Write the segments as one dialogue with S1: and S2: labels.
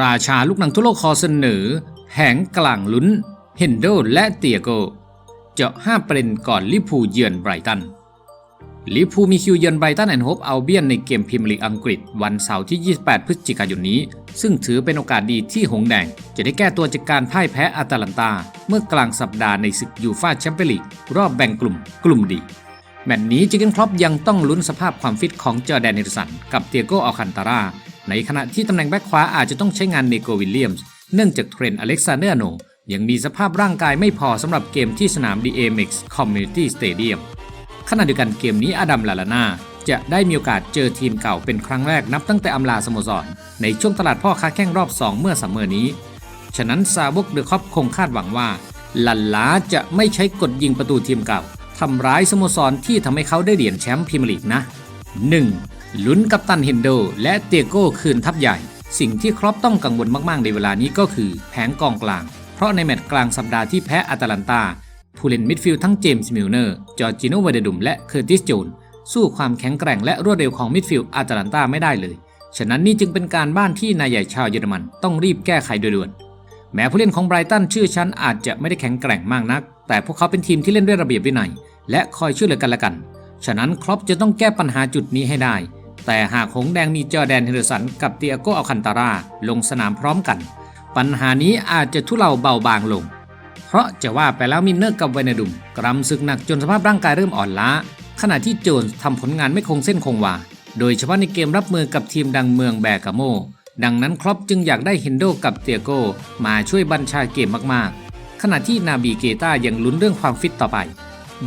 S1: ราชาลูกหนังทั่วโลกคอเสนอ แหงกลางลุ้น เฮนโดและเตียโก เจาะ5ประเด็นก่อนลิพูเยือนไบรตันลิพูมีคิวเยือนไบรตันแอนด์โฮปอัลเบียนในเกมพรีเมียร์ลีกอังกฤษวันเสาร์ที่ 28 พฤศจิกายนนี้ ซึ่งถือเป็นโอกาสดีที่หงแดง จะได้แก้ตัวจากการพ่ายแพ้อาตาลันตา เมื่อกลางสัปดาห์ในศึกยูฟ่าแชมเปี้ยนลีกรอบแบ่งกลุ่ม กลุ่มดี แมตช์นี้จิเกนครอปยังต้องลุ้นสภาพความฟิตของจอแดนเนลสัน กับเตียโกอัลคันตารา ในขณะที่ตำแหน่งแบ็คขวาอาจจะต้องใช้งานเนโกวิลเลียมส์เนื่องจากเทรนต์อเล็กซานเดอร์โนยังมีสภาพร่างกายไม่พอสำหรับเกมที่สนาม DMX Community Stadium ขณะเดียวกันเกมนี้อดัมลาลานาจะได้มีโอกาสเจอทีมเก่าเป็นครั้งแรกนับตั้งแต่อำลาสโมสร ในช่วงตลาดพ่อค้าแข้งรอบ 2 เมื่อซัมเมอร์นี้ ฉะนั้นซาบกเดอะคอปคงคาดหวังว่าลันลาจะไม่ใช้กฎยิงประตูทีมเก่าทำร้ายสโมสรที่ทำให้เขาได้เหรียญแชมป์พรีเมียร์ลีกนะ 1. ลุ้นกับตันเฮนโด และเตียโก้คืนทัพใหญ่ สิ่งที่ครอปต้องกังวลมาก ๆ ในเวลานี้ก็คือแผงกองกลาง เพราะในแมตช์กลางสัปดาห์ที่แพ้อาตาลันตา ผู้เล่นมิดฟิลด์ทั้งเจมส์มิลเนอร์ จอร์จิโนวาเดดุมและเคอร์ติสโจนสู้ความแข็งแกร่งและรวดเร็วของมิดฟิลด์อาตาลันตาไม่ได้เลย ฉะนั้นนี่จึงเป็นการบ้านที่นายใหญ่ชาวเยอรมันต้องรีบแก้ไขโดยด่วนแม้ผู้เล่นของไบรตันชื่อชั้นอาจจะไม่ได้แข็งแกร่งมากนัก แต่พวกเขาเป็นทีมที่เล่นด้วยระเบียบวินัย และคอยช่วยเหลือกันและกัน ฉะนั้นครอปจะต้องแก้ปัญหาจุดนี้ให้ได้ แต่หากหงแดงมีจอแดนเฮนเดอร์สันกับเตียโกอัลคันตาราลงสนามพร้อมกัน ปัญหานี้อาจจะทุเลาเบาบางลง เพราะจะว่าไปแล้วมินเนอร์กับเวเนดุมกรำศึกหนักจนสภาพร่างกายเริ่มอ่อนล้า ขณะที่โจนส์ทำผลงานไม่คงเส้นคงวา โดยเฉพาะในเกมรับมือกับทีมดังเมืองแบกาโม ดังนั้นครอปจึงอยากได้เฮนโดกับเตียโกมาช่วยบัญชาเกมมากๆ ขณะที่นาบีเกต้ายังลุ้นเรื่องความฟิตต่อไป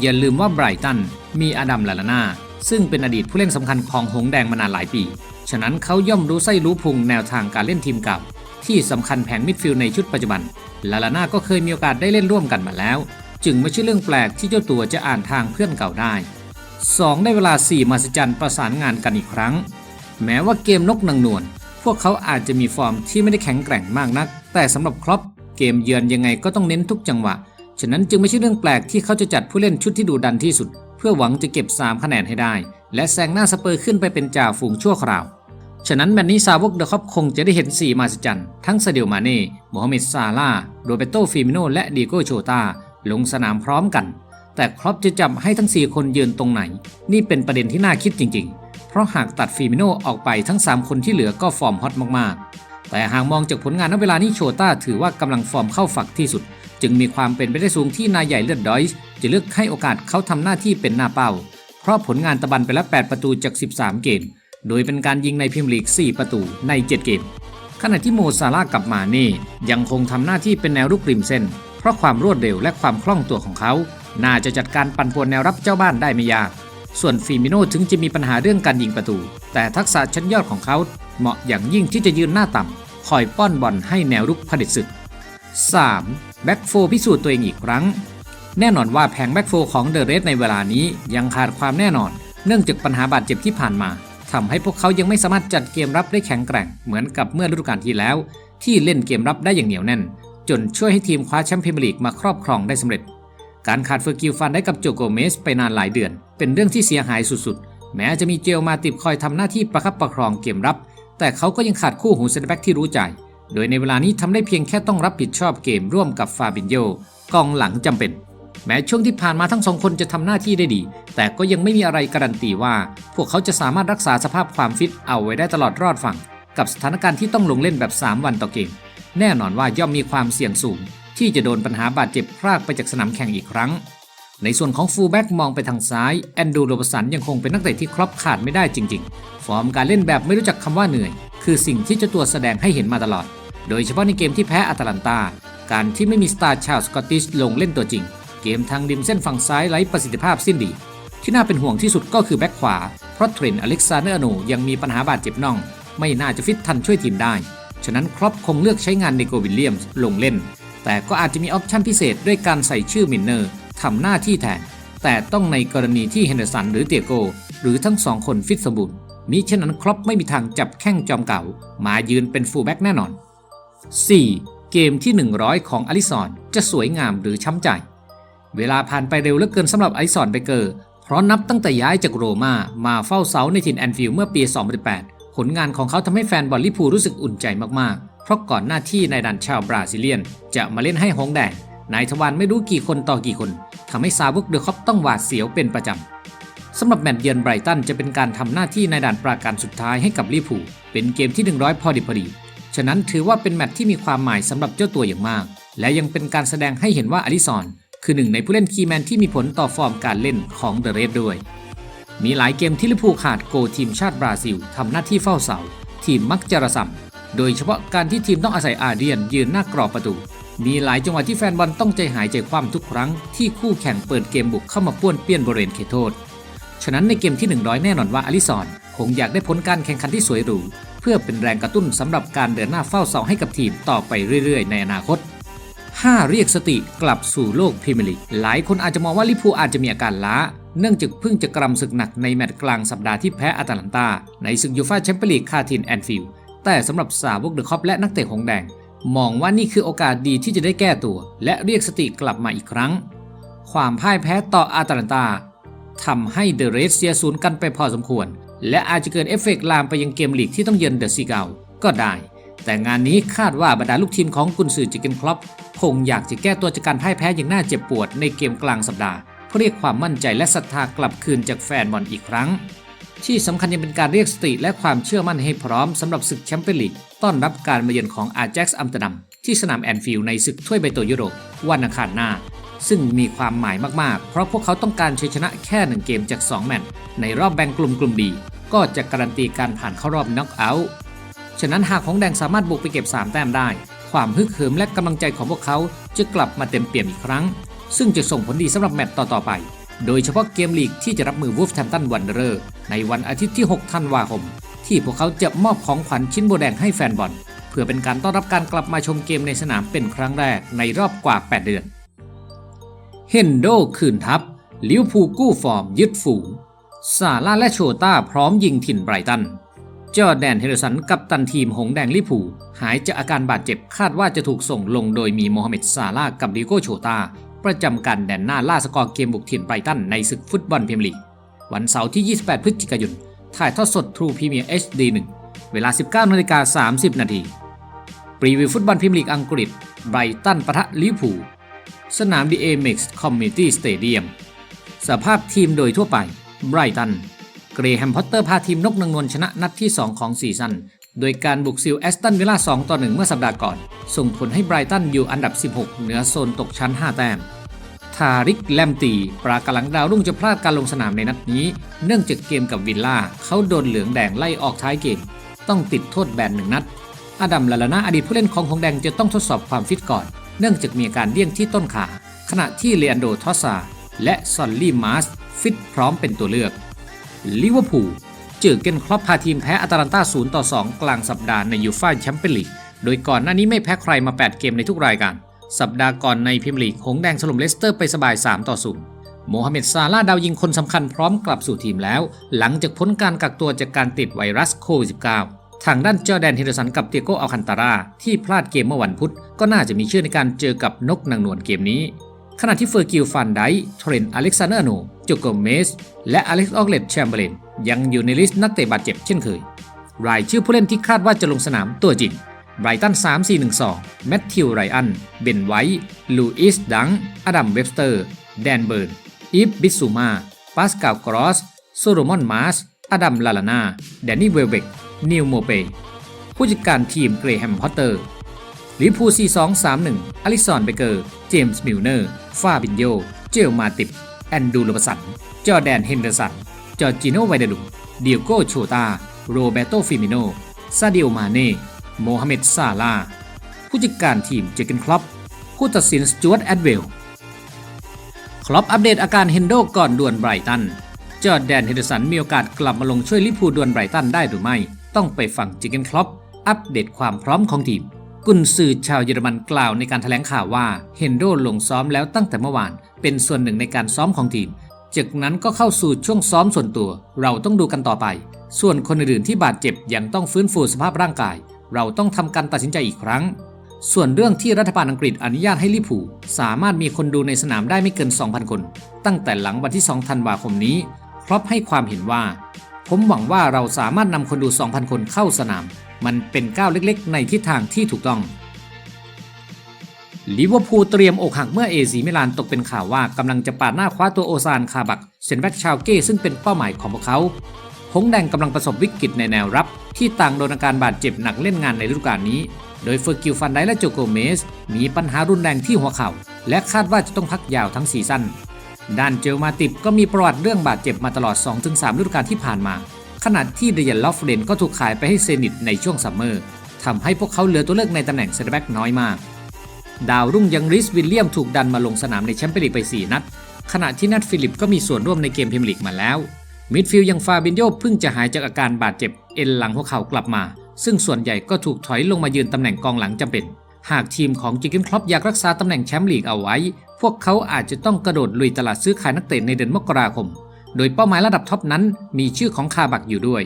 S1: อย่าลืมว่าไบรตันมีอดัมลาลานา ซึ่งเป็นอดีตผู้เล่นสำคัญของหงแดงมานานหลายปี ฉะนั้นเขาย่อมรู้ไส้รู้พุงแนวทางการเล่นทีมเก่า ที่สำคัญแผงมิดฟิลด์ในชุดปัจจุบัน ลาลาน่าก็เคยมีโอกาสได้เล่นร่วมกันมาแล้ว จึงไม่ใช่เรื่องแปลกที่เจ้าตัวจะอ่านทางเพื่อนเก่าได้ 2 ได้เวลา 4มาสจันประสานงานกันอีกครั้ง แม้ว่าเกมนกนางนวลพวกเขาอาจจะมีฟอร์มที่ไม่ได้แข็งแกร่งมากนัก แต่สำหรับครอปเกมเยือนยังไงก็ต้องเน้นทุกจังหวะ ฉะนั้นจึงไม่ใช่เรื่องแปลกที่เขาจะจัดผู้เล่นชุดที่ดูดันที่สุด เพื่อหวังจะเก็บ 3 คะแนนให้ได้ และแซงหน้าสเปอร์ขึ้นไปเป็นจ่าฝูงชั่วคราว ฉะนั้นแมตช์นี้ซาวกเดอะคอปคงจะได้เห็น 4 มาสจันทั้งซาเดียลมาเน่โมฮัมเหม็ดซาลาโรเบโตฟิมิโน และดีโกโชตาลงสนามพร้อมกัน แต่ครอปจะจับให้ทั้ง 4 คนยืนตรงไหน นี่เป็นประเด็นที่น่าคิดจริง ๆ เพราะหากตัดฟิมิโนออกไปทั้ง 3 คนที่เหลือก็ฟอร์มฮอตมากๆ แต่หากมองจากผลงานณเวลานี้โชต้าถือว่ากำลังฟอร์มเข้าฝักที่สุด จึงมีความเป็นไปได้สูงที่นายใหญ่เลือดดอยจะเลือกให้โอกาสเขาทำหน้าที่เป็นหน้าเป้า เพราะผลงานตะบันไปแล้ว 8 ประตูจาก 13 เกม โดยเป็นการยิงในพรีเมียร์ลีก 4 ประตูใน 7 เกม ขณะที่โมซาลากับมาเน่ยังคงทำหน้าที่เป็นแนวรุกริมเส้น เพราะความรวดเร็วและความคล่องตัวของเขา น่าจะจัดการปั่นป่วนแนวรับเจ้าบ้านได้ไม่ยาก ส่วนฟิมิโนถึงจะมีปัญหาเรื่องการยิงประตู แต่ทักษะชั้นยอดของเขาเหมาะอย่างยิ่งที่จะยืนหน้าต่ำคอยป้อนบอลให้แนวรุกผลิตศึก 3. แบ็กโฟพิสูจน์ตัวเองอีกครั้ง แน่นอนว่าแผงแบ็กโฟของเดอะเรสในเวลานี้ยังขาดความแน่นอน เนื่องจากปัญหาบาดเจ็บที่ผ่านมาทำให้พวกเขายังไม่สามารถจัดเกมรับได้แข็งแกร่ง เหมือนกับเมื่อฤดูกาลที่แล้ว ที่เล่นเกมรับได้อย่างเหนียวแน่น จนช่วยให้ทีมคว้าแชมเป์พรีเมียร์ลีกมาครอบครองได้สำเร็จ การขาดเฟอร์กิลฟันได้กับโจโกเมสไปนานหลายเดือน เป็นเรื่องที่เสียหายสุดๆ แม้จะมีเจลมาติบคอยทำหน้าที่ประคับประคองเกมรับ แต่เขาก็ยังขาดคู่หูเซนเตอร์แบ็กที่รู้ใจ โดยในเวลานี้ทำได้เพียงแค่ต้องรับผิดชอบเกมร่วมกับฟาบินโยกองหลังจำเป็น แม้ช่วงที่ผ่านมาทั้งสองคนจะทำหน้าที่ได้ดี แต่ก็ยังไม่มีอะไรการันตีว่า พวกเขาจะสามารถรักษาสภาพความฟิตเอาไว้ได้ตลอดรอดฝั่ง กับสถานการณ์ที่ต้องลงเล่นแบบ 3 วันต่อเกม แน่นอนว่าย่อมมีความเสี่ยงสูง ที่จะโดนปัญหาบาดเจ็บพรากไปจากสนามแข่งอีกครั้ง ในส่วนของฟูลแบ็กมองไปทางซ้ายแอนดูโรบสันยังคงเป็นนักเตะที่ครอบขาดไม่ได้จริง ๆ ฟอร์มการเล่นแบบไม่รู้จักคำว่าเหนื่อย คือสิ่งที่เจ้าตัวแสดงให้เห็นมาตลอด โดยเฉพาะในเกมที่แพ้อาตาลันตา การที่ไม่มีสตาร์ชาวสกอตติชลงเล่นตัวจริง เกมทางริมเส้นฝั่งซ้ายไร้ประสิทธิภาพสิ้นดี ที่น่าเป็นห่วงที่สุดก็คือแบ็กขวา เพราะเทรนต์อเล็กซานเดอร์โนยังมีปัญหาบาดเจ็บน่อง ไม่น่าจะฟิตทันช่วยทีมได้ ฉะนั้นครอปคงเลือกใช้งานเนโกวิลเลียมส์ลงเล่น แต่ก็อาจจะมีออปชั่นพิเศษด้วยการใส่ชื่อมินเนอร์ทำหน้าที่แทน แต่ต้องในกรณีที่เฮนเดอร์สันหรือเตียโก หรือทั้งสองคนฟิตสมบูรณ์มิฉะนั้นครอปไม่มีทางจับแข้งจอมเก่า มายืนเป็นฟูลแบ็กแน่นอน 4. เกมที่ 100 ของอลิซอนจะสวยงามหรือช้ำใจ เวลาผ่านไปเร็วเหลือเกินสำหรับอลิซอนเบเกอร์ เพราะนับตั้งแต่ย้ายจากโรมามาเฝ้าเสาในถิ่นแอนฟิลด์เมื่อปี 2018 ผลงานของเขาทำให้แฟนบอลลิพูรู้สึกอุ่นใจมากๆ เพราะก่อนหน้าที่นายดันชาวบราซิเลียน จะมาเล่นให้หงแดงนายทวารไม่รู้กี่คนต่อกี่คนทำให้ซาวกเดอคอปต้องหวาดเสียวเป็นประจำสำหรับแมตช์เยือนไบรตันจะเป็นการทำหน้าที่ในด่านปราการสุดท้ายให้กับลิพูเป็นเกมที่ 100 พอดิบพอดี ฉะนั้นถือว่าเป็นแมตช์ที่มีความหมายสำหรับเจ้าตัวอย่างมาก และยังเป็นการแสดงให้เห็นว่าอลิซอนคือหนึ่งในผู้เล่นคีย์แมนที่มีผลต่อฟอร์มการเล่นของเดอะเรดด้วย มีหลายเกมที่ลิเวอร์พูลขาดโกทีมชาติบราซิลทำหน้าที่เฝ้าเสา ทีมมักจะระสำโดยเฉพาะการที่ทีมต้องอาศัยอาเดียนยืนหน้ากรอบประตู มีหลายจังหวะที่แฟนบอลต้องใจหายใจคว่ำทุกครั้งที่คู่แข่งเปิดเกมบุกเข้ามาป้วนเปี้ยนบริเวณเขตโทษ ฉะนั้นในเกมที่ 100 แน่นอนว่าอลิซอนคงอยากได้ผลการแข่งขันที่สวยหรู พื่อเป็นแรงกระตุ้นสำหรับการเดินหน้าเฝ้าเสาให้กับทีมต่อไปเรื่อยๆ ในอนาคต 5 เรียกสติกลับสู่โลกพรีเมียร์ลีกหลายคนอาจจะมองว่าลิเวอร์พูอาจจะมีอาการล้า เนื่องจากเพิ่งจะกรำศึกหนักในแมตช์กลางสัปดาห์ที่แพ้อาตาลันตา ในศึกยูฟ่าแชมเปี้ยนลีกคาทินแอนฟิลด์แต่สำหรับสาวกเดอะคอปและนักเตะหงแดง มองว่านี่คือโอกาสดีที่จะได้แก้ตัว และเรียกสติกลับมาอีกครั้ง ความพ่ายแพ้ต่ออาตาลันตาทำให้เดอะเรสเสียศูนย์กันไปพอสมควร และอาจจะเกิดเอฟเฟกต์ลามไปยังเกมลีกที่ต้องเยือนเดอะซีเกาก็ได้ แต่งานนี้คาดว่าบรรดาลูกทีมของกุนซือจิเกนคลอปคงอยากจะแก้ตัวจากการพ่ายแพ้อย่างน่าเจ็บปวดในเกมกลางสัปดาห์เพื่อเรียกความมั่นใจและศรัทธากลับคืนจากแฟนบอลอีกครั้ง ที่สำคัญยังเป็นการเรียกสติและความเชื่อมั่นให้พร้อมสำหรับศึกแชมเปี้ยนลีกต้อนรับการมาเยือนของอาแจ็กซ์อัมสเตอร์ดัมที่สนามแอนฟิลด์ในศึกถ้วยใบโตยุโรปวันอังคารหน้า ซึ่งมีความหมายมากๆ เพราะพวกเขาต้องการชัยชนะแค่หนึ่งเกมจาก 2 แมตช์ในรอบแบ่งกลุ่มกลุ่มดีก็จะการันตีการผ่านเข้ารอบน็อกเอาท์ฉะนั้นหากของแดงสามารถบุกไปเก็บ 3 แต้มได้ ความฮึกเหิมและกำลังใจของพวกเขาจะกลับมาเต็มเปี่ยมอีกครั้ง ซึ่งจะส่งผลดีสำหรับแมตต์ต่อๆไป โดยเฉพาะเกมลีกที่จะรับมือวูฟแทมตันวันเดอร์ในวันอาทิตย์ที่ 6 ธันวาคม ที่พวกเขาจะมอบของขวัญชิ้นโบแดงให้แฟนบอล เพื่อเป็นการต้อนรับการกลับมาชมเกมในสนามเป็นครั้งแรกในรอบกว่า 8 เดือน เฮนโดคืนทัพลิวพูกู้ฟอร์มยึดฝูงซาร่าและโชต้าพร้อมยิงถิ่นไบรตัน จอแดนเฮเดอร์สันกับตันทีมหงแดงลิพูหายจากอาการบาดเจ็บคาดว่าจะถูกส่งลงโดยมีโมฮัมเหม็ดซาลากับดิโก้โชตาประจำการแดนหน้าล่าสกอร์เกมบุกถิ่นไบรตันในศึกฟุตบอลพรีเมียร์ลีก วันเสาร์ที่ 28 พฤศจิกายน ถ่ายทอดสดทรูพรีเมียร์ HD 1เวลา 19นาฬิกา30 นาที ปรีวิวฟุตบอลพรีเมียร์ลีกอังกฤษไบรตันปะทะลิพู สนาม The Amex Community Stadium สภาพทีมโดยทั่วไปไบรตันเกรแฮมพอตเตอร์พาทีมนกนางนวลชนะนัดที่ 2 ของซีซั่นโดยการบุกซิลแอสตันวิลล่า 2 ต่อ 1 เมื่อสัปดาห์ก่อน ส่งผลให้ไบรตันอยู่อันดับ 16 เหนือโซนตกชั้น 5 แต้ม ทาริกแลมตี ปรากลังดาวรุ่งจะพลาดการลงสนามในนัดนี้ เนื่องจากเกมกับวิลล่า เขาโดนเหลืองแดงไล่ออกท้ายเกม ต้องติดโทษแบนหนึ่งนัด อดัมลาลานาอดีตผู้เล่นของหงแดงจะต้องทดสอบความฟิตก่อน เนื่องจากมีการเลี่ยงที่ต้นขา ขณะที่เลอันโดทอสซาและซอนลี่มาสฟิตพร้อมเป็นตัวเลือกลิเวอร์พูลเจอเกนครอปพาทีมแพ้อาตาลันตา0ต่อ 2 กลางสัปดาห์ในยูฟ่าแชมเปี้ยนลีก โดยก่อนหน้านี้ไม่แพ้ใครมา 8 เกมในทุกรายการ สัปดาห์ก่อนในพรีเมียร์ลีก หงแดงสลมเลสเตอร์ไปสบาย 3 ต่อ 0 โมฮัมเหม็ดซาลาดาวยิงคนสำคัญพร้อมกลับสู่ทีมแล้ว หลังจากพ้นการกักตัวจากการติดไวรัสโควิด -19 ทางด้านจอแดนเฮเดอร์สันกับเตียโกอัลคันตาราที่พลาดเกมเมื่อวันพุธ ก็น่าจะมีชื่อในการเจอกับนกนางนวลเกมนี้ ขณะที่เฟอร์กิลฟันไดเทรนอเล็กซานเดอร์โนโจโกเมส และอเล็กซ์ออกเลตแชมเบรนยังอยู่ในลิสต์นักเตะบาดเจ็บเช่นเคย รายชื่อผู้เล่นที่คาดว่าจะลงสนามตัวจริงไบรตัน 3-4-1-2 แมทธิวไรอัน เบนไวท์ ลูอิส ดัง อดัม เว็บสเตอร์ แดนเบิร์น อีฟ บิสซูมา ปาสกาลกรอส โซโลมอน มาส อดัม ลาลานา แดนนี่ เวลเบก นิวโมเปผู้จัดการทีมเกรแฮมพอตเตอร์ลิพู4231อลิซอนเบเกอร์ เจมส์มิลเนอร์ ฟาบินโย เจลมาติบแอนดูโรบสัน จอแดนเฮนเดอร์สัน จอร์จิโนไวเดลุมเดียโกโชตา โรเบโตฟิมิโน ซาดิโอมาเน่ โมฮัมเหม็ดซาลา ผู้จัดการทีมเจเกนคลับผู้ตัดสินสจวตแอดเวล คลับอัปเดตอาการเฮนโดก่อนดวลไบรตัน จอร์แดนเฮนเดอร์สันมีโอกาสกลับมาลงช่วยลิพูดวลไบรตันได้หรือไม่ ต้องไปฟังเจเกนคลับอัปเดตความพร้อมของทีม กุนซือชาวเยอรมันกล่าวในการแถลงข่าวว่าเฮนโดลงซ้อมแล้วตั้งแต่เมื่อวาน เป็นส่วนหนึ่งในการซ้อมของทีม จากนั้นก็เข้าสู่ช่วงซ้อมส่วนตัว เราต้องดูกันต่อไป ส่วนคนอื่นที่บาดเจ็บยังต้องฟื้นฟูสภาพร่างกาย เราต้องทำการตัดสินใจอีกครั้ง ส่วนเรื่องที่รัฐบาลอังกฤษอนุญาตให้ลิเวอร์พูลสามารถมีคนดูในสนามได้ไม่เกิน 2,000 คน ตั้งแต่หลังวันที่ 2 ธันวาคมนี้ครอปให้ความเห็นว่า ผมหวังว่าเราสามารถนำคนดู 2,000 คนเข้าสนาม มันเป็นก้าวเล็กๆ ในทิศทางที่ถูกต้องลิเวอร์พูลเตรียมอกหักเมื่อเอซีมิลานตกเป็นข่าวว่ากำลังจะปาดหน้าคว้าตัวโอซานคาบักเซนแบ็กชาวเก้ซึ่งเป็นเป้าหมายของพวกเขาหงแดงกำลังประสบวิกฤตในแนวรับ ที่ต่างโดนอาการบาดเจ็บหนักเล่นงานในฤดูกาลนี้ โดยเฟอร์กิลฟันไดและโจโกเมส มีปัญหารุนแรงที่หัวเข่า และคาดว่าจะต้องพักยาวทั้งซีซั่น ด้านเจลมาติบก็มีประวัติเรื่องบาดเจ็บมาตลอด 2-3ฤดูกาลที่ผ่านมา ขณะที่เดยันลอฟเรนก็ถูกขายไปให้เซนิตในช่วงซัมเมอร์ทำให้พวกเขาเหลือตัวเลือกในตำแหน่งเซนเตอร์แบ็กน้อยมาก ดาวรุ่งยังริสวิลเลียมถูกดันมาลงสนามในแชมเปี้ยนลีกไป 4 นัด ขณะที่นัทฟิลิปก็มีส่วนร่วมในเกมพรีเมียร์ลีกมาแล้ว มิดฟิลด์ยังฟาบินโยเพิ่งจะหายจากอาการบาดเจ็บเอ็นหลังหัวเข่ากลับมา ซึ่งส่วนใหญ่ก็ถูกถอยลงมายืนตำแหน่งกองหลังจำเป็น หากทีมของจิกเกนครอปอยากรักษาตำแหน่งแชมป์ลีกเอาไว้ พวกเขาอาจจะต้องกระโดดลุยตลาดซื้อขายนักเตะในเดือนมกราคม โดยเป้าหมายระดับท็อปนั้นมีชื่อของคาบักอยู่ด้วย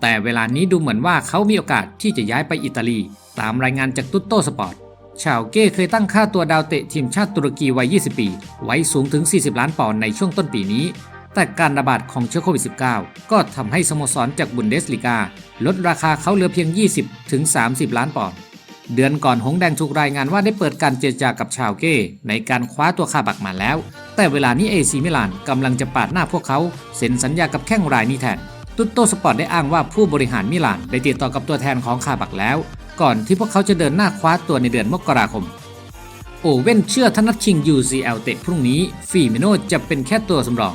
S1: แต่เวลานี้ดูเหมือนว่าเขามีโอกาสที่จะย้ายไปอิตาลี ตามรายงานจากตุ๊ตโตสปอร์ต ชาวเก้เคยตั้งค่าตัวดาวเตะทีมชาติตุรกีวัย 20 ปี ไว้สูงถึง 40 ล้านปอนด์ในช่วงต้นปีนี้ แต่การระบาดของเชื้อโควิด -19 ก็ทำให้สโมสรจากบุนเดสลีกาลดราคาเขาเหลือเพียง 20-30 ล้านปอนด์ เดือนก่อนหงแดงถูกรายงานว่าได้เปิดการเจรจากับชาวเก้ ในการคว้าตัวคาบักมาแล้ว แต่เวลานี้เอซีมิลานกำลังจะปาดหน้าพวกเขาเซ็นสัญญากับแข้งรายนี้แทนตุตโตสปอร์ตได้อ้างว่าผู้บริหารมิลานได้ติดต่อกับตัวแทนของคาบักแล้ว ก่อนที่พวกเขาจะเดินหน้าคว้าตัวในเดือนมกราคม โอเว่นเชื่อธนัดชิง UCL เตะพรุ่งนี้ฟีมิโนจะเป็นแค่ตัวสำรอง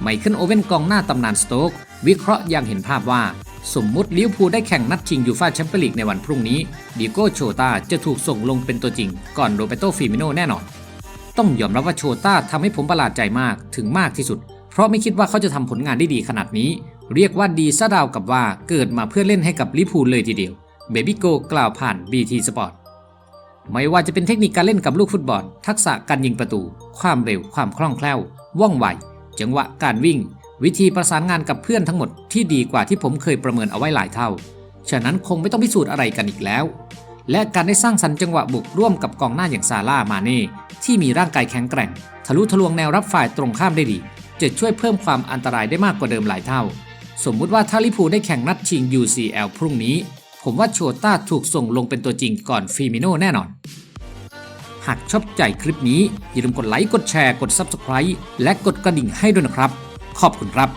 S1: ไมเคิลโอเว่นกองหน้าตำนานสโต๊กวิเคราะห์อย่างเห็นภาพว่า สมมุติลิเวอร์พูลได้แข่งนัดชิงยูฟ่าแชมเปี้ยนลีกในวันพรุ่งนี้ดิโก้โชตาจะถูกส่งลงเป็นตัวจริง ก่อนโรเบโตฟีมิโนแน่นอน ต้องยอมรับว่าโชตาทำให้ผมประหลาดใจมากถึงมากที่สุด เพราะไม่คิดว่าเขาจะทำผลงานได้ดีขนาดนี้ เรียกว่าดีซะดาวกับว่าเกิดมาเพื่อเล่นให้กับลิเวอร์พูลเลยทีเดียวเบบี้โกกล่าวผ่าน BT Sport ไม่ว่าจะเป็นเทคนิคการเล่นกับลูกฟุตบอล ทักษะการยิงประตู ความเร็วความคล่องแคล่ว ว่องไว จังหวะการวิ่ง วิธีประสานงานกับเพื่อนทั้งหมดที่ดีกว่าที่ผมเคยประเมินเอาไว้หลายเท่า ฉะนั้นคงไม่ต้องพิสูจน์อะไรกันอีกแล้ว และการได้สร้างสรรค์จังหวะบุกร่วมกับกองหน้าอย่างซาร่ามาเน่ที่มีร่างกายแข็งแกร่ง ทะลุทะลวงแนวรับฝ่ายตรงข้ามได้ดี จะช่วยเพิ่มความอันตรายได้มากกว่าเดิมหลายเท่า สมมุติว่าถ้าลิพูได้แข่งนัดชิง UCL พรุ่งนี้ ผมว่าโชต้าถูกส่งลงเป็นตัวจริงก่อนฟีมิโนแน่นอนหากชอบใจคลิปนี้อย่าลืมกดไลค์ กดแชร์ กด Subscribe และกดกระดิ่งให้ด้วยนะครับ ขอบคุณครับ